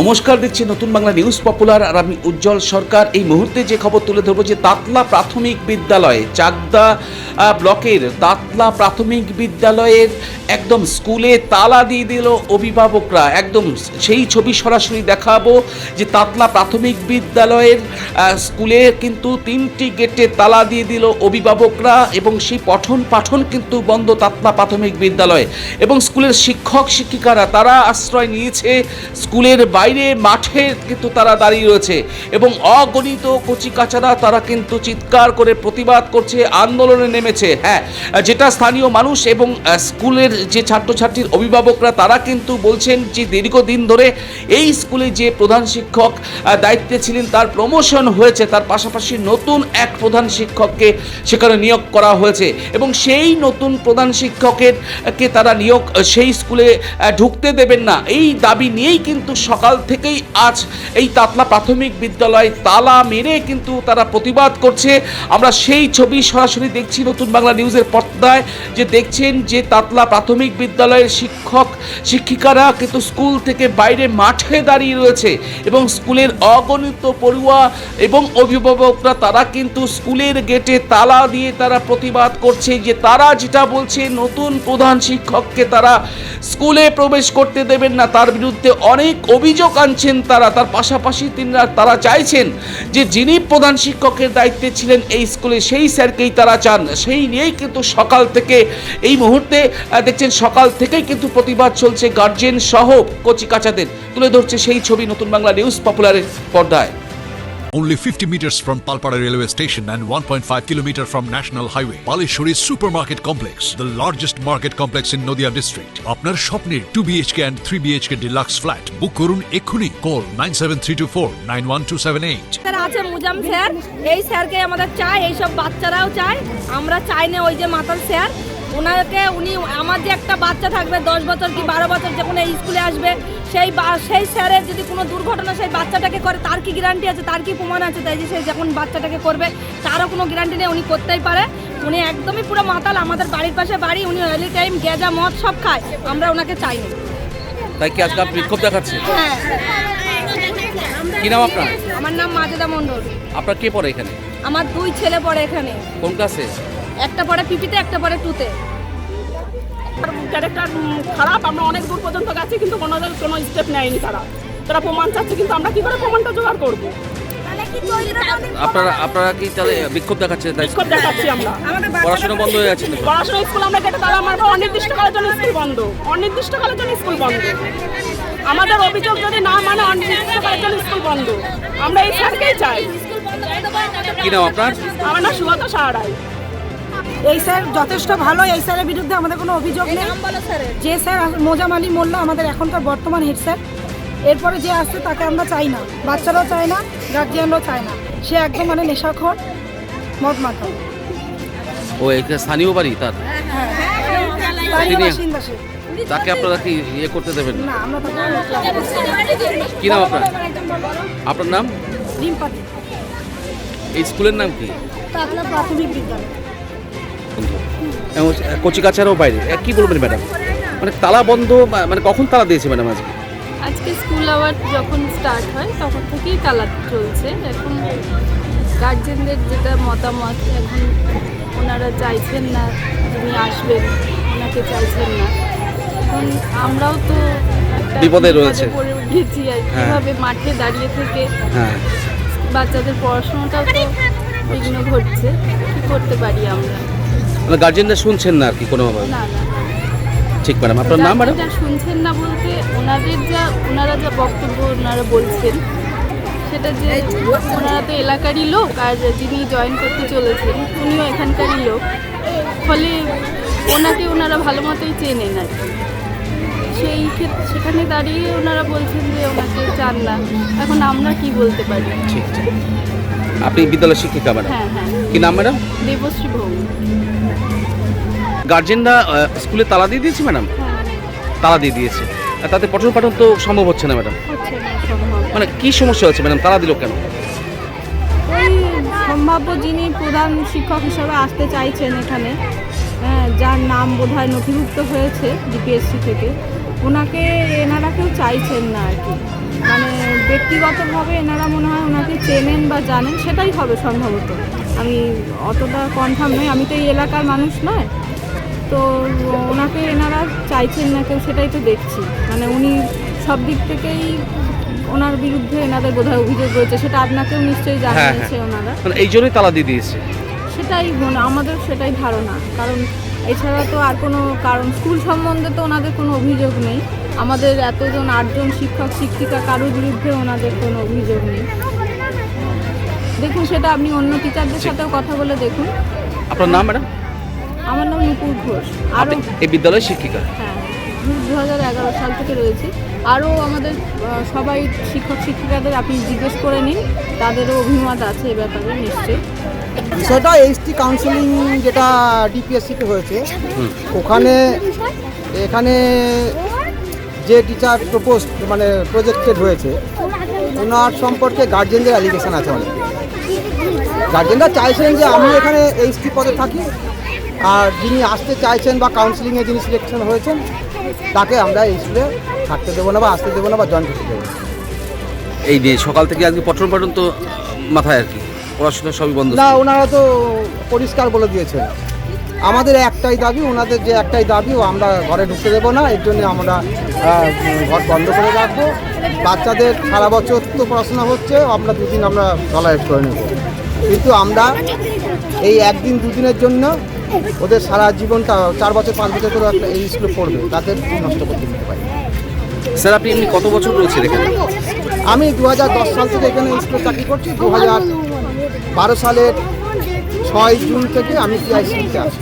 নমস্কার দিচ্ছি নতুন বাংলা নিউজ পপুলার আর আমি উজ্জ্বল সরকার। এই মুহূর্তে যে খবর তুলে ধরবো যে তাতলা প্রাথমিক বিদ্যালয়ে চাকদা ব্লকের তাতলা প্রাথমিক বিদ্যালয়ের একদম স্কুলে তালা দিয়ে দিল অভিভাবকরা। একদম সেই ছবি সরাসরি দেখাবো যে তাতলা প্রাথমিক বিদ্যালয়ের স্কুলে কিন্তু তিনটি গেটে তালা দিয়ে দিল অভিভাবকরা এবং সেই পঠন পাঠন কিন্তু বন্ধ তাতলা প্রাথমিক বিদ্যালয়ে। এবং স্কুলের শিক্ষক, শিক্ষিকারা তারা আশ্রয় নিয়েছে। স্কুলের বাইরে মাঠে কিন্তু তারা দাঁড়িয়ে রয়েছে এবং অগণিত কচিকাচারা তারা কিন্তু চিৎকার করে প্রতিবাদ করছে, আন্দোলনে নেমেছে। হ্যাঁ যেটা স্থানীয় মানুষ এবং স্কুলের যে ছাত্রছাত্রীর অভিভাবকরা তারা কিন্তু বলছেন যে দীর্ঘদিন ধরে এই স্কুলে যে প্রধান শিক্ষক দায়িত্বে ছিলেন তার প্রমোশন হয়েছে, তার পাশাপাশি নতুন এক প্রধান শিক্ষককে সেখানে নিয়োগ করা হয়েছে এবং সেই নতুন প্রধান শিক্ষকের কে তারা নিয়োগ, সেই স্কুলে ঢুকতে দেবেন না। এই দাবি নিয়েই কিন্তু সকাল থেকেই আজ এই তাতলা প্রাথমিক বিদ্যালয় তালা মেরে কিন্তু তারা প্রতিবাদ করছে। আমরা সেই ছবি সরাসরি দেখছি নতুন বাংলা নিউজের পর্দায়, যে দেখছেন যে তাতলা প্রাথমিক বিদ্যালয়ের শিক্ষক, শিক্ষিকারা কিন্তু স্কুল থেকে বাইরে মাঠে দাঁড়িয়ে রয়েছে এবং স্কুলের অগণিত পড়ুয়া এবং অভিভাবকরা, তারা কিন্তু স্কুলের গেটে তালা দিয়ে তারা প্রতিবাদ করছে যে তারা যেটা বলছে, নতুন প্রধান শিক্ষককে তারা স্কুলে প্রবেশ করতে দেবেন না। তার বিরুদ্ধে অনেক অভিযোগ আনছেন তারা, তার পাশাপাশি তিনি তারা চাইছেন যে যিনি প্রধান শিক্ষকের দায়িত্বে ছিলেন এই স্কুলে, সেই স্যারকেই তারা চান। সেই নিয়েই কিন্তু সকাল থেকে এই মুহূর্তে দেখছেন সকাল থেকেই কিন্তু প্রতিবাদ চলছে গার্জেন সহ কচিকাচাদের তুলে ধরছে সেই ছবি নতুন বাংলা নিউজ পপুলারের পর্দায়। Only 50 meters from Palpara railway station and 1.5 kilometer from National Highway, Palishuri Supermarket Complex, the largest market complex in Noida district. আপনার স্বপ্নের 2 BHK and 3 BHK deluxe flat বুক করুন এক্ষুনি কল 97324 91278 স্যার আছে মুজাম স্যার এই স্যারকে আমাদের চাই এইসব বাচ্চারাও চায় আমরা চাই না ওই যে মাতাল স্যার ওনাকে উনি আমার যে একটা বাচ্চা থাকবে দশ বছর কি বারো বছর যখন এই স্কুলে আসবে সেই বা- সেই স্যারের যদি কোনো দুর্ঘটনা সেই বাচ্চাটাকে করে তার কি গ্যারান্টি আছে? তার কি প্রমাণ আছে তাই যে সে যখন বাচ্চাটাকে করবে তারও কোনো গ্যারান্টি নেই উনি করতেই পারে। উনি একদমই পুরো মাতাল আমাদের বাড়ির পাশে বাড়ি উনি এনি টাইম গেজা মদ সব খায় আমরা ওনাকে চাই না। তাই কি আজকে আপনি বিক্ষোভ দেখাচ্ছে? হ্যাঁ। কি নাম আপনার? আমার নাম মাজেদা মণ্ডল। আপনার কে পড়ে এখানে? আমার দুই ছেলে পড়ে এখানে। কোন ক্লাসে একটা পরে পিপিতে একটা পরে টুতে ক্যারেক্টার খারাপ আমরা অনেক দূর পর্যন্ত গেছি কিন্তু কোনো কোনো স্টেপ নেয়নি তারা। তারা প্রমাণ চাচ্ছে কিন্তু আমরা কি করে প্রমাণটা জোগাড় করব? আপনারা আপনারা কি তাহলে বিক্ষোভ দেখাচ্ছে তাই? বিক্ষোভ দেখাচ্ছি আমরা। পড়াশোনা বন্ধ হয়ে যাচ্ছে? পড়াশোনা স্কুল আমরা কেটে তারা আমার অনির্দিষ্টকালের জন্য স্কুল বন্ধ। অনির্দিষ্টকালের জন্য স্কুল বন্ধ। আমাদের অভিযোগ যদি না মানে অনির্দিষ্টকালের জন্য স্কুল বন্ধ। আমরা এই স্যারকেই চাই। কি নাম আপনার? আমার নাম সুগত সাহারাই। এই স্যার যথেষ্ট ভালো এই স্যারের বিরুদ্ধে আমাদের কোনো অভিযোগ নেই। যে স্যার মোজাম আলী মোল্লা আমাদের এখনকার বর্তমান হেড স্যার। এরপরে যে আসছে তাকে আমরা চাই না। বাচ্চারাও চায় না গার্জিয়ানরাও চায় না। সে একদম মানে নেশাখর মদ মাথা ও স্থানীয় বাড়ি তার? তিনি- বাসিন্দা সে। তাকে আপনারা কি ইয়ে করতে দেবেন না। কি নাম আপনার? আপনার নাম? এই স্কুলের নাম কি? প্রাথমিক বিদ্যালয়। কচিকাচারও বাইরে। কি বলবেন ম্যাডাম? মানে তালা বন্ধ মানে কখন তালা দিয়েছে ম্যাডাম আজকে? আজকে স্কুল আওয়ার যখন স্টার্ট হয় তখন থেকেই তালা চলছে। এখন গার্জেনদের যেটা মতামত এখন ওনারা চাইছেন না যিনি আসবেন ওনাকে চাইছেন না। এখন আমরাও তো বিপদে রয়েছে। পড়ে উঠেছি আর হ্যাঁ। কীভাবে মাঠে দাঁড়িয়ে থেকে হ্যাঁ। বাচ্চাদের পড়াশোনাটাও তো বিঘ্ন ঘটছে। কি করতে পারি আমরা? মানে গার্জেনরা শুনছেন না আর কি কোনোভাবে? না না ঠিক ম্যাডাম আপনার নাম ম্যাডাম শুনছেন না বলতে ওনাদের যা ওনারা যা বক্তব্য ওনারা বলছেন সেটা যে ওনারা তো এলাকারই লোক আর যিনি জয়েন করতে চলেছেন উনিও এখানকারই লোক। ফলে ওনাকে ওনারা ভালো মতোই চেনেন আর কি। সেই ক্ষেত্রে সেখানে দাঁড়িয়ে ওনারা বলছেন যে ওনাকে চান না। এখন আমরা কি বলতে পারি? ঠিক ঠিক। আপনি বিদ্যালয় শিক্ষিকা ম্যাডাম হ্যাঁ হ্যাঁ। কি নাম ম্যাডাম দেবশ্রী ভৌমিক। গার্জেনরা স্কুলে তালা দিয়ে দিয়েছে ম্যাডাম? হ্যাঁ তালা দিয়ে দিয়েছে। তাতে পঠন পাঠন তো সম্ভব হচ্ছে না ম্যাডাম? মানে কি সমস্যা হচ্ছে ম্যাডাম? তালা দিল কেন? সম্ভাব্য যিনি প্রধান শিক্ষক হিসেবে আসতে চাইছেন এখানে হ্যাঁ, যার নাম বোধহয় নথিভুক্ত হয়েছে ডিপিএসসি থেকে ওনাকে এনারা কেউ চাইছেন না আর কি। মানে ব্যক্তিগতভাবে এনারা মনে হয় ওনাকে চেনেন বা জানেন সেটাই হবে সম্ভবত। আমি অতটা কনফার্ম নই আমি তো এই এলাকার মানুষ নয়। তো ওনাকে এনারা চাইছেন না কেউ সেটাই তো দেখছি। মানে উনি সব দিক থেকেই ওনার বিরুদ্ধে এনাদের বোধহয় অভিযোগ রয়েছে সেটা আপনাকেও নিশ্চয়ই জানিয়েছে ওনারা। মানে এই জন্যই তালা দিয়ে দিয়েছে। সেটাই মনে আমাদের সেটাই ধারণা কারণ এছাড়া তো আর কোনো কারণ স্কুল সম্বন্ধে তো ওনাদের কোনো অভিযোগ নেই। আমাদের এতজন আটজন শিক্ষক শিক্ষিকা কারোর বিরুদ্ধে ওনাদের কোনো অভিযোগ নেই। দেখুন সেটা আপনি অন্য টিচারদের সাথেও কথা বলে দেখুন। আপনার নাম ম্যাডাম? আমার নাম নুপুর ঘোষ। আরও এই বিদ্যালয়ের শিক্ষিকা? হ্যাঁ দু হাজার এগারো সাল থেকে রয়েছে। আরও আমাদের সবাই শিক্ষক শিক্ষিকাদের আপনি জিজ্ঞেস করে নিন। তাদেরও অভিমত আছে এ ব্যাপারে নিশ্চয়ই। সেটা এইচটি কাউন্সিলিং যেটা ডিপিএসসিতে হয়েছে। ওখানে এখানে যে টিচার প্রপোজ মানে প্রজেক্টেড হয়েছে ওনার সম্পর্কে গার্জেনদের অ্যালিগেশন আছে অনেক গার্জেনরা চাইছেন যে আমি এখানে এইচটি পদে থাকি। আর যিনি আসতে চাইছেন বা কাউন্সিলিংয়ে যিনি সিলেকশন হয়েছেন তাকে আমরা এই স্কুলে থাকতে দেবো না বা আসতে দেবো না বা জয়েন করতে দেবো এই নিয়ে সকাল থেকে আজকে পঠন পাঠন তো মাথায় আর কি? পড়াশোনা সবই বন্ধ না ওনারা তো পরিষ্কার বলে দিয়েছেন। আমাদের একটাই দাবি ওনাদের যে একটাই দাবি ও আমরা ঘরে ঢুকতে দেবো না এর জন্য আমরা ঘর বন্ধ করে রাখব। বাচ্চাদের সারা বছর তো পড়াশোনা হচ্ছে আমরা দুদিন আমরা টলারেট করে নেব। কিন্তু আমরা এই একদিন দুদিনের জন্য ওদের সারা জীবনটা চার বছর পাঁচ বছর করে একটা এই স্কুলে পড়বে তাদের নষ্ট করতে দিতে পারি স্যার আপনি এমনি কত বছর রয়েছেন এখানে? আমি দু হাজার দশ সাল থেকে এখানে স্কুলে চাকরি করছি দু বারো সালের ছয় জুন থেকে আমি টিআইসিতে আছি।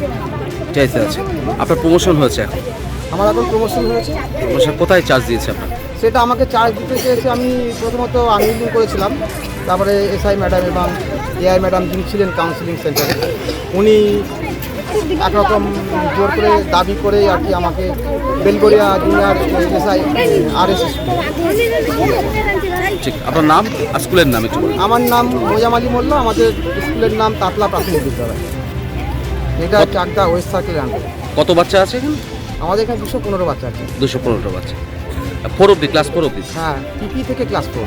চাইতে আছে আপনার প্রমোশন হয়েছে এখন? আমার এখন প্রমোশন হয়েছে। প্রমোশন কোথায় চার্জ দিয়েছে আপনার? সেটা আমাকে চার্জ দিতে চেয়েছে আমি প্রথমত আনলিং করেছিলাম। তারপরে এসআই ম্যাডাম এবং এআই ম্যাডাম যিনি ছিলেন কাউন্সিলিং সেন্টারে উনি একরকম জোর করে দাবি করে আর কি আমাকে বেলগড়িয়া জুনিয়র এসআই আর এস ঠিক আপনার নাম আর স্কুলের নাম একটু আমার নাম মোজাম আলী মোল্লা আমাদের স্কুলের নাম তাতলা প্রাথমিক বিদ্যালয়। এটা চাকদা ওয়েস্ট সার্কেল কত বাচ্চা আছে এখানে? আমাদের এখানে দুশো পনেরো বাচ্চা আছে। দুশো পনেরোটা বাচ্চা। ফোর অব্দি ক্লাস ফোর অব্দি হ্যাঁ পিপি থেকে ক্লাস ফোর